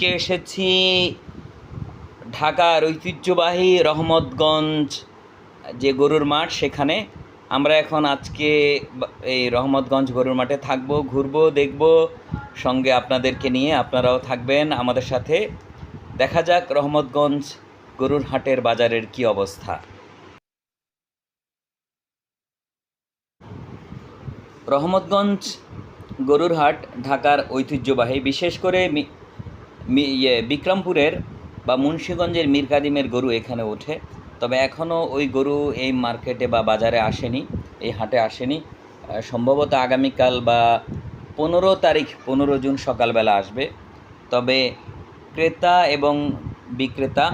আজকে এসেছি ঢাকার ঐতিহ্যবাহী রহমতগঞ্জ যে গরুর মাঠ সেখানে। আমরা এখন আজকে এই রহমতগঞ্জ গরুর মাঠে থাকব, ঘুরবো, দেখব, সঙ্গে আপনাদেরকে নিয়ে আপনারাও থাকবেন আমাদের সাথে। দেখা যাক রহমতগঞ্জ গরুর হাটের বাজারের কি অবস্থা। রহমতগঞ্জ গরুর হাট ঢাকার ঐতিহ্যবাহী, বিশেষ করে ইয়ে বিক্রমপুরের বা মুন্সীগঞ্জের মীর কাদিমের গরু এখানে ওঠে। তবে এখনও ওই গরু এই মার্কেটে বা বাজারে আসেনি, এই হাটে আসেনি। সম্ভবত আগামীকাল বা পনেরো তারিখ, পনেরো জুন সকালবেলা আসবে। তবে ক্রেতা এবং বিক্রেতা,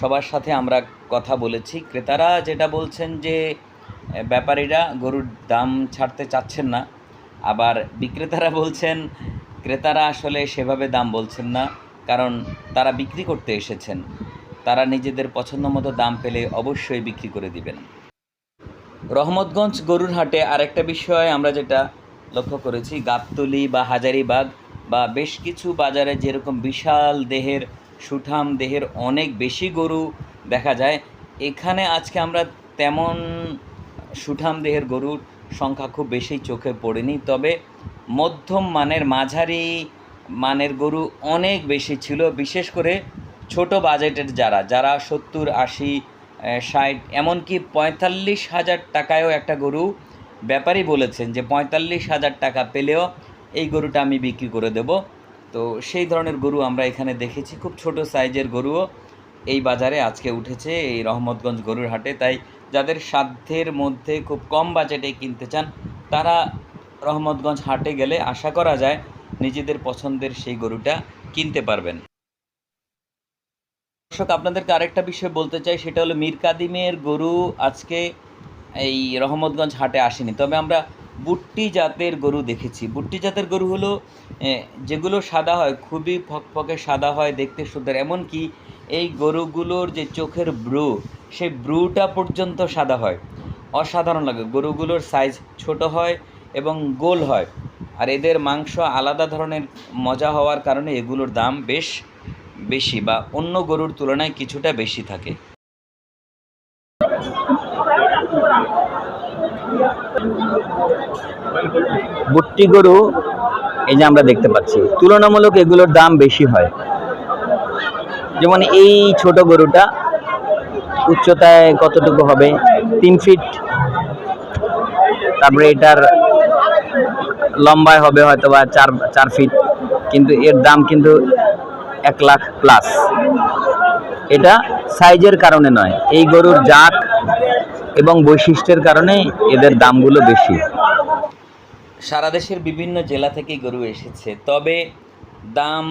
সবার সাথে আমরা কথা বলেছি। ক্রেতারা যেটা বলছেন যে ব্যাপারীরা গরুর দাম ছাড়তে চাচ্ছেন না। আবার বিক্রেতারা বলছেন ক্রেতারা আসলে সেভাবে দাম বলছেন না, কারণ তারা বিক্রি করতে এসেছেন। তারা নিজেদের পছন্দ মতো দাম পেলে অবশ্যই বিক্রি করে দিবেন। রহমতগঞ্জ গরুর হাটে আরেকটা বিষয় আমরা যেটা লক্ষ্য করেছি, গাবতলি বা হাজারিবাগ বা বেশ কিছু বাজারে যেরকম বিশাল দেহের সুঠাম দেহের অনেক বেশি গরু দেখা যায়, এখানে আজকে আমরা তেমন সুঠাম দেহের গরুর সংখ্যা খুব বেশি চোখে পড়েনি। তবে মধ্যম মানের মাঝারি মানের গরু অনেক বেশি ছিল, বিশেষ করে ছোট বাজেটের যারা যারা সত্তর, আশি ষাট, এমনকি পঁয়তাল্লিশ হাজার টাকায়ও একটা গরু ব্যাপারী বলেছেন যে পঁয়তাল্লিশ হাজার টাকা পেলেও এই গরুটা আমি বিক্রি করে দেব। তো সেই ধরনের গরু আমরা এখানে দেখেছি, খুব ছোট সাইজের গরুও এই বাজারে আজকে উঠেছে, এই রহমতগঞ্জ গরুর হাটে। তাই যাদের সাধ্যের মধ্যে খুব কম বাজেটে কিনতে চান, তারা রহমতগঞ্জ হাটে গেলে আশা করা যায় নিজেদের পছন্দের সেই গরুটা কিনতে পারবেন। দর্শক, আপনাদেরকে আরেকটা বিষয় বলতে চাই, সেটা হলো মীর কাদিমের গরু আজকে এই রহমতগঞ্জ হাটে আসেনি। তবে আমরা বুট্টি জাতের গরু দেখেছি। বুট্টি জাতের গরু হলো যেগুলো সাদা হয়, খুবই ফকফকে সাদা হয়, দেখতে সুন্দর। এমনকি এই গরুগুলোর যে চোখের ব্রু সেই ব্রুটা পর্যন্ত সাদা হয়। অসাধারণ লাগে। গরুগুলোর সাইজ ছোট হয় এবং গোল হয়। আর এদের মাংস আলাদা ধরনের মজা হওয়ার কারণে এগুলোর দাম বেশ বেশি বা অন্য গরুর তুলনায় কিছুটা বেশি থাকে। বুট্টি গরু, এই যে আমরা দেখতে পাচ্ছি, তুলনামূলক এগুলোর দাম বেশি হয়। যেমন এই ছোট গরুটা উচ্চতায় কতটুকু হবে? তিন ফিট তারপরে এটার লম্বায় হবে হয়তো বা চার চার ফিট কিন্তু এর দাম কিন্তু এক লাখ প্লাস এটা সাইজের কারণে নয়। এই গরুর জাত এবং বৈশিষ্ট্যের কারণে এদের দামগুলো বেশি। সারা দেশের বিভিন্ন জেলা থেকে গরু এসেছে। তবে দাম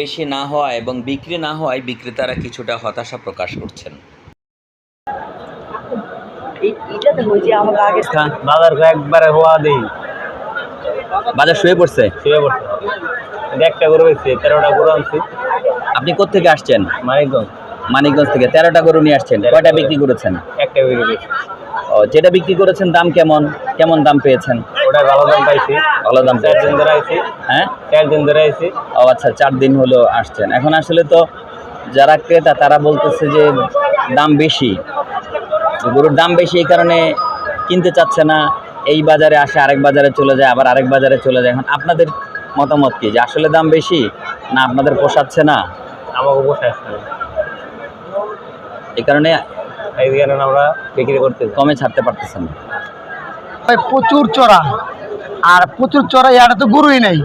বেশি না হওয়া এবং বিক্রি না হওয়ায় বিক্রেতারা কিছুটা হতাশা প্রকাশ করছেন। বাজার একবারে হওয়া দেই। বাজার শুয়ে পড়ছে? শুয়ে পড়ছে। একটা গরু তেরোটা গরু আনছি। আপনি কোত্থেকে আসছেন? মানিকগঞ্জ। মানিকগঞ্জ থেকে। তেরোটা গরু নিয়ে আসছেন। কয়টা বিক্রি করেছেন? একটা গরু ও যেটা বিক্রি করেছেন দাম কেমন? কেমন দাম পেয়েছেন? ওটা ভালো দাম পাইছি। ভালো দাম চার পেয়েছেন। দিন ধরে আইছি। হ্যাঁ? চার দিন ধরে আইছি। ও আচ্ছা চার দিন হলো আসছেন। এখন আসলে তো যারা ক্রেতা তারা বলতেছে যে দাম বেশি। গরুর দাম বেশি এই কারণে কিনতে চাচ্ছে না। এই বাজারে আসে আরেক বাজারে চলে যায় আবার আরেক বাজারে চলে যায়। এখন আপনাদের মতামত কি? যে আসলে দাম বেশি না আপনাদের পোষাচ্ছে না? আমাকে আসছে না। এই কারণে এই কারণে আমরা বিক্রি করতে কমে ছাড়তে পারতেছেন না। ভাই প্রচুর চড়া। আর প্রচুর চড়া ইয়াটা তো গরুই নেই।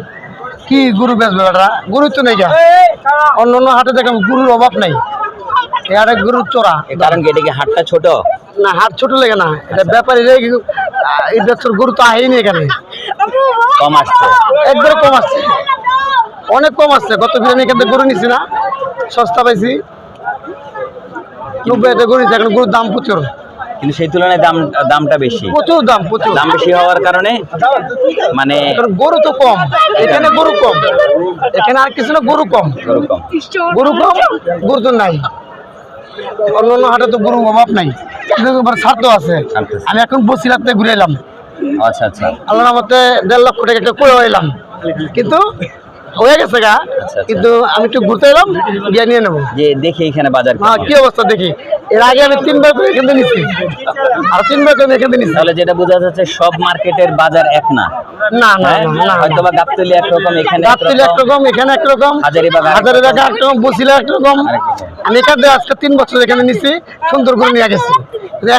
কি গরু বেচবে এটা গরু তো নেই যা। অন্য অন্য হাটে দেখেন গরুর অভাব নেই। ইয়ারে গরুর চড়া এর কারণ কি এটা কি হাটটা ছোট? না হাট ছোট লেগে না। এটা ব্যাপারী রে এই বছর গরু তো আহেনি এখানে। কম আসছে। একবারে কম আসছে। অনেক কম আসছে। গত বিরিয়ানি এখান থেকে গরু নিছি না। সস্তা পাইছি। নব্বই হাজার গরু এখন গরুর দাম প্রচুর। কিন্তু সেই তুলনায় দাম দামটা বেশি। প্রচুর দাম প্রচুর। দাম বেশি হওয়ার কারণে মানে গরু তো কম। এখানে গরু কম। এখানে আর কিছু না গরু কম। গরু কম। গরু কম গরু তো নাই। অন্য অন্য হাটে তো গরু অভাব নাই। স্বার্থ আছে। আমি এখন বসিলাতে ঘুরে এলাম। আচ্ছা আচ্ছা। আল্লাহ মতে দেড় লক্ষ টাকা একটা করে এলাম কিন্তু হয়ে গেছে গা আচ্ছা। কিন্তু আমি একটু ঘুরতে এলাম গিয়ে নিয়ে নেব। যে দেখি এখানে বাজার হ্যাঁ কি অবস্থা দেখি? এর আগে আমি তিনবার করে এখান থেকে নিচ্ছি আর তিনবার করে এখান থেকে নিচ্ছি তাহলে যেটা বোঝা যাচ্ছে সব মার্কেটের বাজার এক না। না না হ্যাঁ? না, না। হয়তো বা গাবতলি একরকম এখানে গাবতলি একরকম। একরকম এখানে একরকম। হাজারীবাগ আরেক হাজারে রকম। টাকা একরকম বসিলা একরকম। রকম। আমি এখান থেকে আজকে তিন বছর এখানে নিচ্ছি সুন্দর করে নিয়ে গেছি।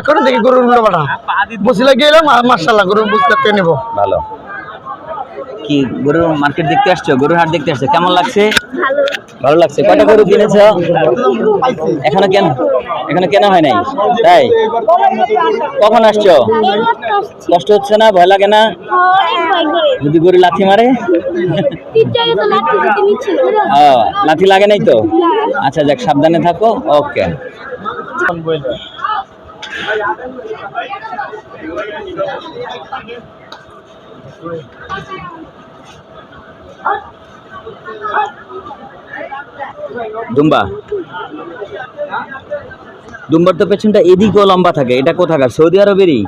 এখন দেখি গরুর উল্টো পাঠা বসিলা গেলাম আর মার্শাল্লাহ গরুর বুঝতে নেব। ভালো। কি গরুর মার্কেট দেখতে আসছো? গরুর হাট দেখতে আসছো? কেমন লাগছে? ভালো লাগছে। কয়টা গরু কিনেছ? এখনও কেন এখনও কেনা হয় নাই? তাই? কখন আসছো? কষ্ট হচ্ছে না? ভয় লাগে না? যদি গরু লাথি মারে? ও লাথি লাগে নাই তো? আচ্ছা যাক সাবধানে থাকো। ওকে। দুম্বা। দুম্বার তো পেছনটা এদিকেও লম্বা থাকে এটা কোথাকার? সৌদি আরবেরই?